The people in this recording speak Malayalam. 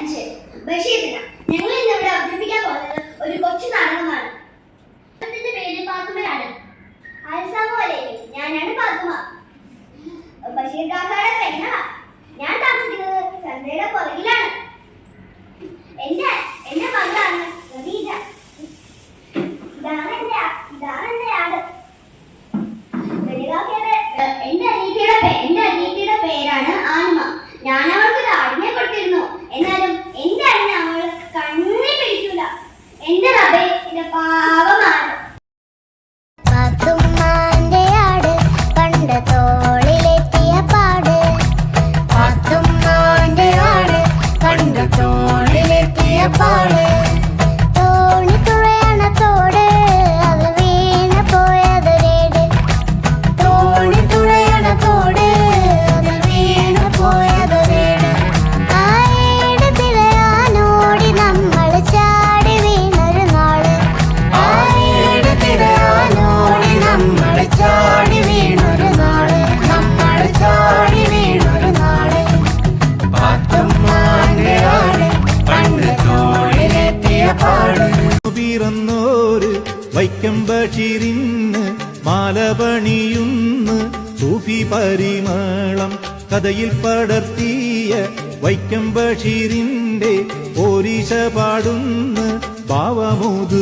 ഇന്ന് ഇവിടെ പോകുന്നത് ഒരു അതിന്റെ പേര് ഞാൻ എന്റെ അനീതിയുടെ പേരാണ് ആൻമ ഞാൻ അവൾക്ക് ഒരു ആടിനെ കൊടുത്തിരുന്നു. എന്നാലും എന്റെ റബേ എന്റെ പാവമാണ്. പാത്തുമ്മാന്റെ തോളിലെത്തിയ പാട്. തോളിലെത്തിയ പാട്. പിറന്നോര് വൈക്കം ബഷീറിന്ന് മാലപണിയുന്ന് സൂഫി പരിമളം കഥയിൽ പടർത്തിയ വൈക്കം ബഷീറിന്റെ പോരീശ പാടുന്ന് ഭാവമുത്